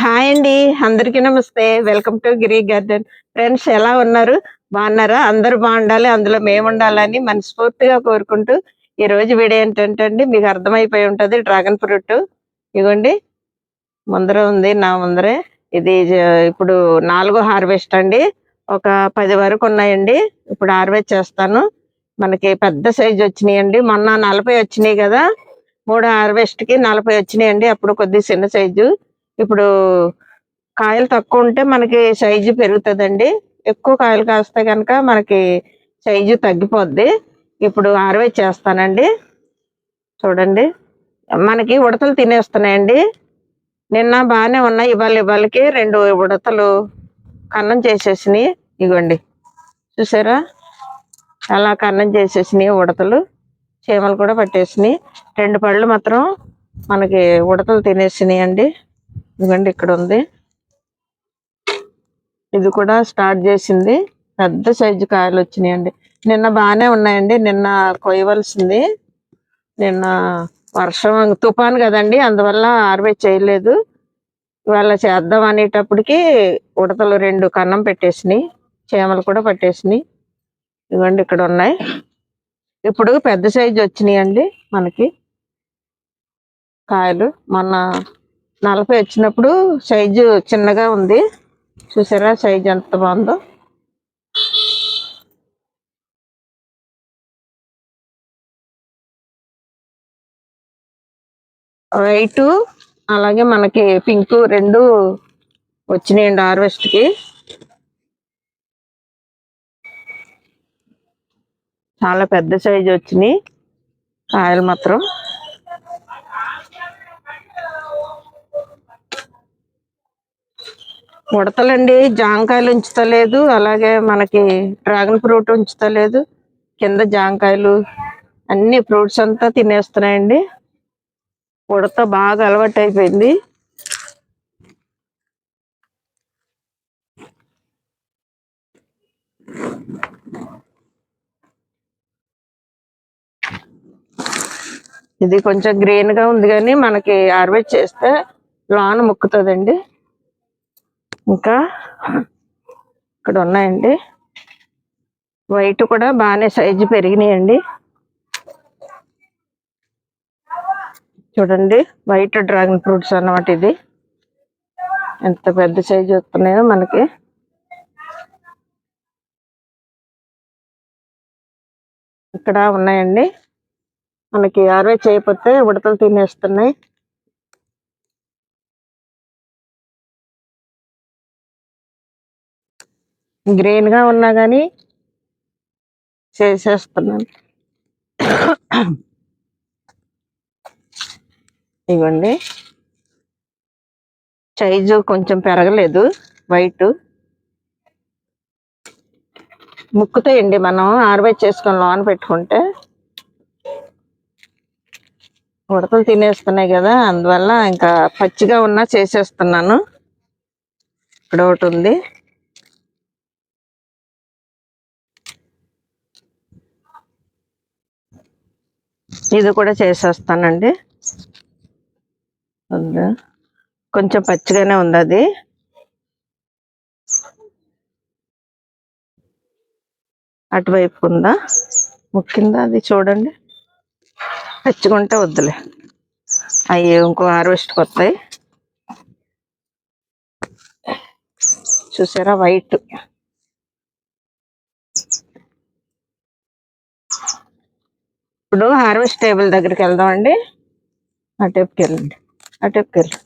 Hi అండి అందరికీ నమస్తే. Welcome to Giri garden. Friends ఎలా ఉన్నారు? బాగున్నారా? అందరూ బాగుండాలి అందులో మేము ఉండాలని మనస్ఫూర్తిగా కోరుకుంటూ ఈ రోజు వీడియో ఏంటంటే అండి మీకు అర్థమైపోయి ఉంటది డ్రాగన్ ఫ్రూట్. ఇగోండి ముందర ఉంది నా ముందరే. ఇది ఇప్పుడు నాలుగో హార్వెస్ట్ అండి. ఒక పది వరకు ఉన్నాయండి. ఇప్పుడు హార్వెస్ట్ చేస్తాను. మనకి పెద్ద సైజ్ వచ్చినాయండి. మొన్న నలభై వచ్చినాయి కదా. మూడు హార్వెస్ట్కి నలభై వచ్చినాయండి. అప్పుడు కొద్ది చిన్న సైజు. ఇప్పుడు కాయలు తక్కువ ఉంటే మనకి సైజు పెరుగుతుందండి. ఎక్కువ కాయలు కాస్తే కనుక మనకి సైజు తగ్గిపోద్ది. ఇప్పుడు ఆరవై చేస్తానండి. చూడండి. మనకి ఉడతలు తినేస్తున్నాయండి. నిన్న బాగానే ఉన్నాయి. ఇవాళ ఇవాళకి రెండు ఉడతలు కన్నం చేసేసినాయి. ఇగోండి. చూసారా? అలా కన్నం చేసేసినాయి ఉడతలు. చీమలు కూడా పట్టేసినాయి. రెండు పళ్ళు మాత్రం మనకి ఉడతలు తినేసినాయి అండి ఇదిగోండి ఇక్కడ ఉంది. ఇది కూడా స్టార్ట్ చేసింది. పెద్ద సైజు కాయలు వచ్చినాయండి. నిన్న బాగానే ఉన్నాయండి. నిన్న కొయ్యవలసింది. నిన్న వర్షం తుఫాను కదండి. అందువల్ల ఆర్వే చేయలేదు. ఇవాళ చేద్దాం అనేటప్పటికి ఉడతలు రెండు కన్నం పెట్టేసినాయి. చీమలు కూడా పట్టేసినాయి. ఇదిగోండి ఇక్కడ ఉన్నాయి. ఇప్పుడు పెద్ద సైజు వచ్చినాయి అండి మనకి కాయలు. మొన్న నలభై వచ్చినప్పుడు సైజు చిన్నగా ఉంది. చూసారా సైజు ఎంత బాగుందో? వైట్ అలాగే మనకి పింక్ రెండు వచ్చినాయండి హార్వెస్ట్కి చాలా పెద్ద సైజు వచ్చినాయి. కాయలు మాత్రం. ఉడతలండి జాంకాయలు ఉంచుతలేదు అలాగే మనకి డ్రాగన్ ఫ్రూట్ ఉంచుతలేదు కింద జాంకాయలు అన్ని ఫ్రూట్స్ అంతా తినేస్తున్నాయండి. ఉడత బాగా అలవాటు అయిపోయింది ఇది కొంచెం గ్రీన్గా ఉంది కానీ మనకి హార్వెస్ట్ చేస్తే లోన ముక్కుతుందండి. ఇంకా ఇక్కడ ఉన్నాయండి వైట్ కూడా బాగానే సైజు పెరిగినాయండి. చూడండి వైట్ డ్రాగన్ ఫ్రూట్స్ అన్నమాట ఇది. ఎంత పెద్ద సైజు వస్తున్నాయో మనకి. ఇక్కడ ఉన్నాయండి. మనకి ఆర్వే చేయకపోతే ఉడతలు తినేస్తున్నాయి. గ్రీన్గా ఉన్నా కానీ చేసేస్తున్నాను ఇవ్వండి. సైజు కొంచెం పెరగలేదు. వైట్. ముక్కుతాయండి మనం హార్వెస్ట్ చేసుకొని లోన పెట్టుకుంటే. ఉడతలు తినేస్తున్నాయి కదా అందువల్ల ఇంకా పచ్చిగా ఉన్నా చేసేస్తున్నాను. ఇక్కడ ఒకటి ఉంది. ఇది కూడా చేసేస్తానండి. ఉందా? కొంచెం పచ్చిగానే ఉంది అది. అటువైపు ఉందా? ముక్కిందా అది చూడండి. పచ్చిగుంటే వద్దులే. అవి ఇంకో హార్వెస్ట్కి వస్తాయి చూసారా? వైట్. ఇప్పుడు హార్వెస్ట్ టేబుల్ దగ్గరికి వెళ్దామండి అటేపుకి వెళ్ళండి. అటేపుకి వెళ్ళండి.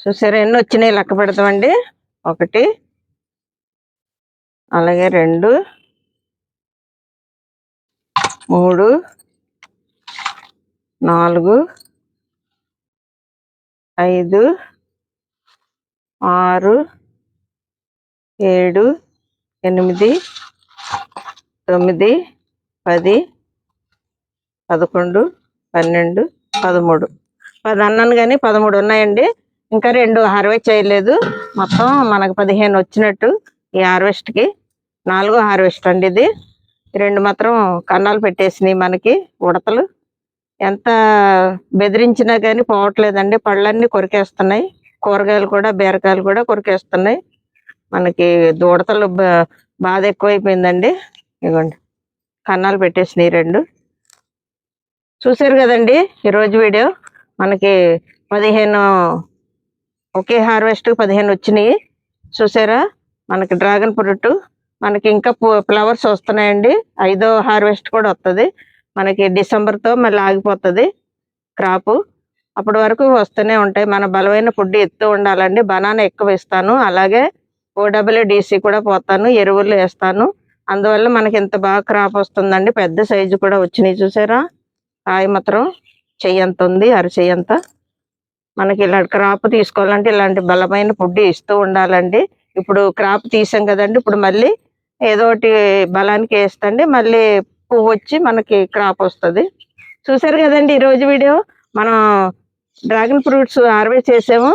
చూసారా ఎన్ని వచ్చినాయి లెక్క పెడతామండి? ఒకటి అలాగే రెండు మూడు నాలుగు ఐదు ఆరు ఏడు ఎనిమిది తొమ్మిది పది పదకొండు పన్నెండు పదమూడు. పది అన్నాను కానీ పదమూడు ఉన్నాయండి. ఇంకా రెండు హార్వెస్ట్ చేయలేదు. మొత్తం మనకు పదిహేను వచ్చినట్టు ఈ హార్వెస్ట్కి. నాలుగో హార్వెస్ట్ అండి ఇది. రెండు మాత్రం కన్నాలు పెట్టేసినాయి మనకి ఉడతలు. ఎంత బెదిరించినా కానీ పోవట్లేదండి. పళ్ళన్నీ కొరికేస్తున్నాయి. కూరగాయలు కూడా బీరకాయలు కూడా కొరికేస్తున్నాయి. మనకి దూడతలు బా- బాధ ఎక్కువైపోయిందండి. ఇదిగోండి కన్నాలు పెట్టేసినాయి రెండు. చూసారు కదండి ఈరోజు వీడియో? మనకి పదిహేను ఒకే హార్వెస్ట్ పదిహేను వచ్చినాయి. చూసారా మనకి డ్రాగన్ ఫ్రూట్. మనకి ఇంకా ఫ్లవర్స్ వస్తున్నాయండి. ఐదో హార్వెస్ట్ కూడా వస్తుంది మనకి డిసెంబర్తో మళ్ళీ ఆగిపోతుంది క్రాపు. అప్పటి వరకు వస్తూనే ఉంటాయి. మన బలమైన ఫుడ్ ఎత్తు ఉండాలండి. బనానా ఎక్కువ ఇస్తాను. అలాగే ఓడబ్ల్యూడిసి కూడా పోతాను ఎరువులు వేస్తాను. అందువల్ల మనకి ఇంత బాగా క్రాప్ వస్తుందండి. పెద్ద సైజు కూడా వచ్చినాయి చూసారా? కాయ మాత్రం చెయ్యంత ఉంది? అరచెయ్యంత మనకి ఇలాంటి క్రాప్ తీసుకోవాలంటే ఇలాంటి బలమైన ఫుడ్ ఇస్తూ ఉండాలండి. ఇప్పుడు క్రాప్ తీసాం కదండి ఇప్పుడు మళ్ళీ ఏదో ఒకటి బలానికి వేస్తండి మళ్ళీ పువ్వు వచ్చి మనకి క్రాప్ వస్తుంది. చూసారు కదండి ఈ రోజు వీడియో? మనం డ్రాగన్ ఫ్రూట్స్ హార్వెస్ట్ చేసాము.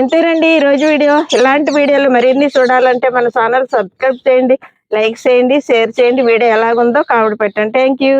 ఇంతేనండి ఈ రోజు వీడియో. ఇలాంటి వీడియోలు మరిన్ని చూడాలంటే మన ఛానల్ సబ్స్క్రైబ్ చేయండి లైక్ చేయండి షేర్ చేయండి. వీడియో ఎలాగుందో కామెంట్ పెట్టండి. Thank you